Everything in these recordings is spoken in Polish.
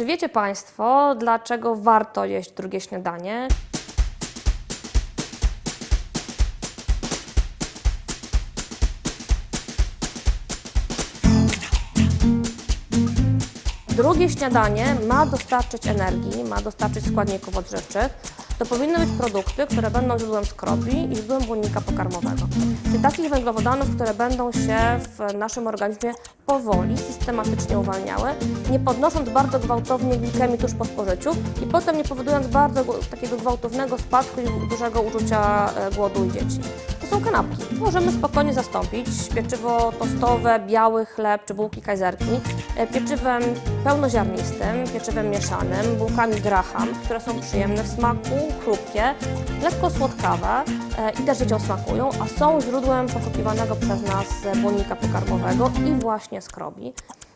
Czy wiecie Państwo, dlaczego warto jeść drugie śniadanie? Drugie śniadanie ma dostarczyć energii, ma dostarczyć składników odżywczych. To powinny być produkty, które będą źródłem skrobi i źródłem błonnika pokarmowego. Czyli takich węglowodanów, które będą się w naszym organizmie powoli, systematycznie uwalniały, nie podnosząc bardzo gwałtownie glikemii tuż po spożyciu i potem nie powodując bardzo takiego gwałtownego spadku i dużego uczucia e, głodu u dzieci. Są kanapki. Możemy spokojnie zastąpić pieczywo tostowe, biały chleb czy bułki kajzerki e, pieczywem pełnoziarnistym, pieczywem mieszanym, bułkami graham, które są przyjemne w smaku, chrupkie, lekko słodkawe e, i też dzieciom smakują, a są źródłem poszukiwanego przez nas błonnika pokarmowego i właśnie skrobi.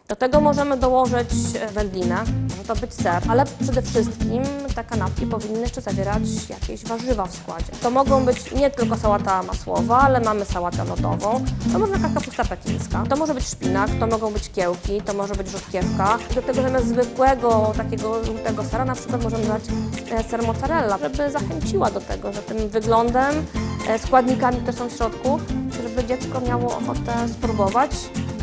Do tego możemy dołożyć e, wędlinę, może to być ser, ale przede wszystkim te kanapki powinny jeszcze zawierać jakieś warzywa w składzie. To mogą być nie tylko sałata masłowa, ale mamy sałatę lodową, to może jakaś kapusta pekińska, to może być szpinak, to mogą być kiełki, to może być rzutkiewka. Do tego zamiast zwykłego takiego żółtego sera na przykład możemy dać e, ser mozzarella, żeby zachęciła do tego, że tym wyglądem, e, składnikami, które są w środku, żeby dziecko miało ochotę spróbować.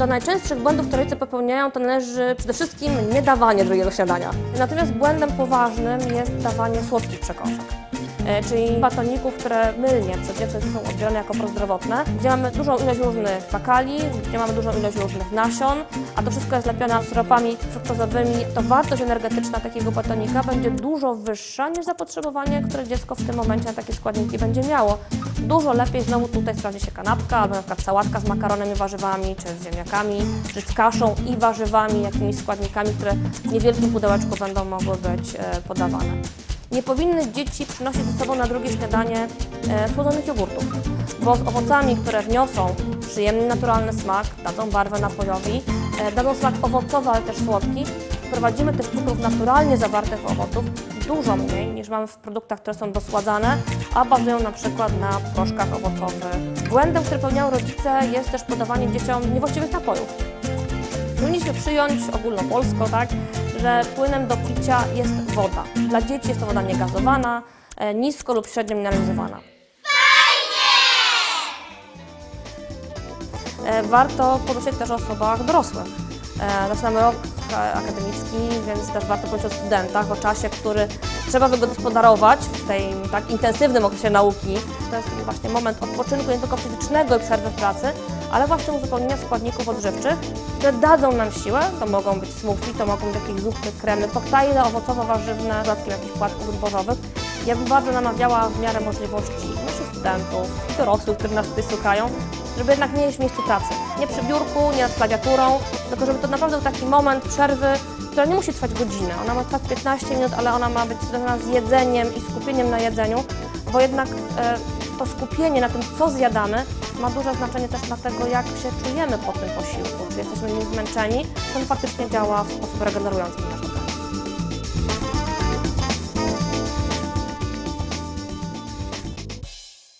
Do najczęstszych błędów, które rodzice popełniają, to należy przede wszystkim niedawanie drugiego śniadania. Natomiast błędem poważnym jest dawanie słodkich przekąsek. E, czyli batoników, które mylnie dziewczynki są odbierane jako prozdrowotne, gdzie mamy dużą ilość różnych bakali, gdzie mamy dużą ilość różnych nasion, a to wszystko jest lepione syropami fruktozowymi, to wartość energetyczna takiego batonika będzie dużo wyższa niż zapotrzebowanie, które dziecko w tym momencie na takie składniki będzie miało. Dużo lepiej znowu tutaj sprawdzi się kanapka, albo na przykład sałatka z makaronem i warzywami, czy z ziemniakami, czy z kaszą i warzywami, jakimiś składnikami, które w niewielkim pudełeczku będą mogły być e, podawane. Nie powinny dzieci przynosić ze sobą na drugie śniadanie e, słodzonych jogurtów, bo z owocami, które wniosą przyjemny, naturalny smak, dadzą barwę napojowi, e, dadzą smak owocowy, ale też słodki, wprowadzimy tych cukrów naturalnie zawartych w owoców dużo mniej niż mamy w produktach, które są dosładzane, a bazują na przykład na proszkach owocowych. Błędem, który popełniają rodzice jest też podawanie dzieciom niewłaściwych napojów. Powinniśmy przyjąć ogólnopolsko, tak, że płynem do picia jest woda. Dla dzieci jest to woda niegazowana, e, nisko lub średnio mineralizowana. E, Warto pomyśleć też o osobach dorosłych. E, Zaczynamy rok e, akademicki, więc też warto pomyśleć o studentach, o czasie, który trzeba wygospodarować w tym tak intensywnym okresie nauki. To jest właśnie moment odpoczynku nie tylko fizycznego i przerwy w pracy, ale właśnie uzupełnienia składników odżywczych, które dadzą nam siłę. To mogą być smoothie, to mogą być jakieś zupy, kremy, koktajle owocowo-warzywne, dodatkiem jakichś płatków zbożowych. Ja bym bardzo namawiała w miarę możliwości naszych studentów i dorosłych, którzy nas tutaj słuchają, żeby jednak w miejscu pracy. Nie przy biurku, nie nad klawiaturą, tylko żeby to naprawdę był taki moment przerwy, która nie musi trwać godzinę. Ona ma trwać 15 minut, ale ona ma być związana z jedzeniem i skupieniem na jedzeniu, bo jednak e, to skupienie na tym, co zjadamy, ma duże znaczenie też na tego, jak się czujemy po tym posiłku. Czy jesteśmy nim zmęczeni, to on faktycznie działa w sposób regenerujący.